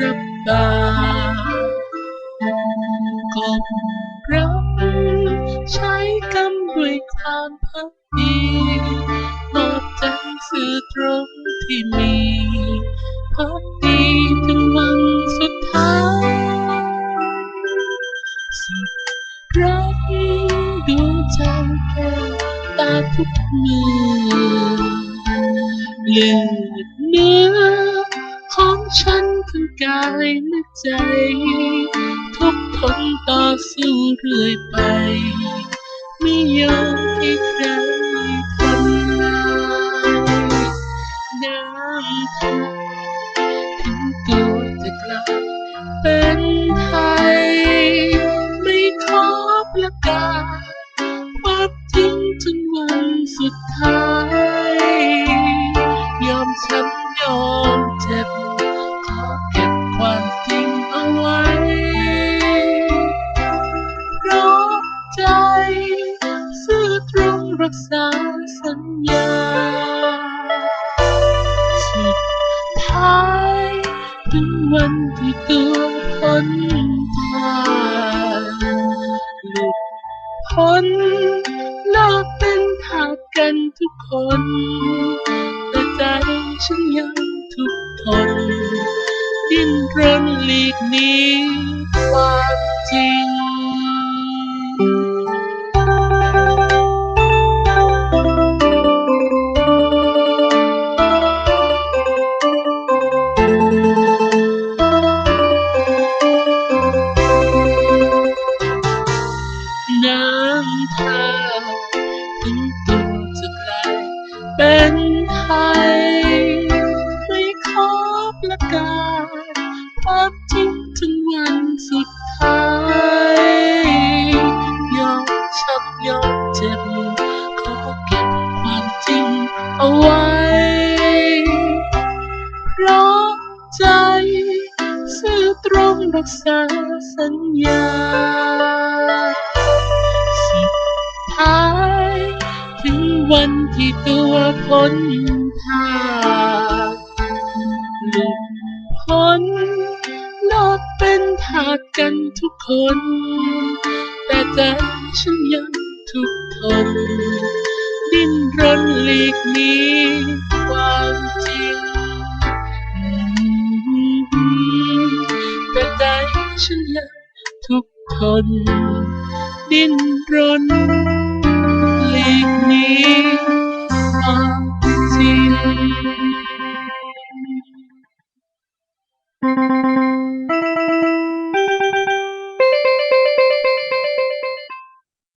รับตากอบรักใช้กำด้วยความพักดีมอบใจสื่อตรงที่มีพักดีถึงวันสุดท้าย สุดรักดวงใจแก่ตาทุกมือเลือดเนื้อของฉัน ทั้งกายและใจทุกทนต่อสู้เรื่อยไป ไม่ยอมให้ใครทำลายน้ำตาถึงตัวจะกลายเป็นไทย ไม่ขอประกาศความจริงถึงวันสุดท้าย รักษาสัญญาสุดท้ายถึงวันที่ตัวพ้นทางหลุดพ้นเลิกเป็นทาสกันทุกคน แต่ใจฉันยังทุกข์ทนดิ้นรนหลีกหนีความ เป็นไทยไม่ขอประกาศความจริงถึงวันสุดท้ายยอมช้ำยอมเจ็บขอเก็บความจริงเอาไว้เพราะใจซื่อตรงรักษาสัญญา วันที่ตัวพ้นทางหลุดพ้นโลกเป็นทาสกันทุกคน แต่ใจฉันยังทุกทน ดิ้นรนหลีกหนีความจริง แต่ใจฉันยังทุกทน ดิ้นรนหลี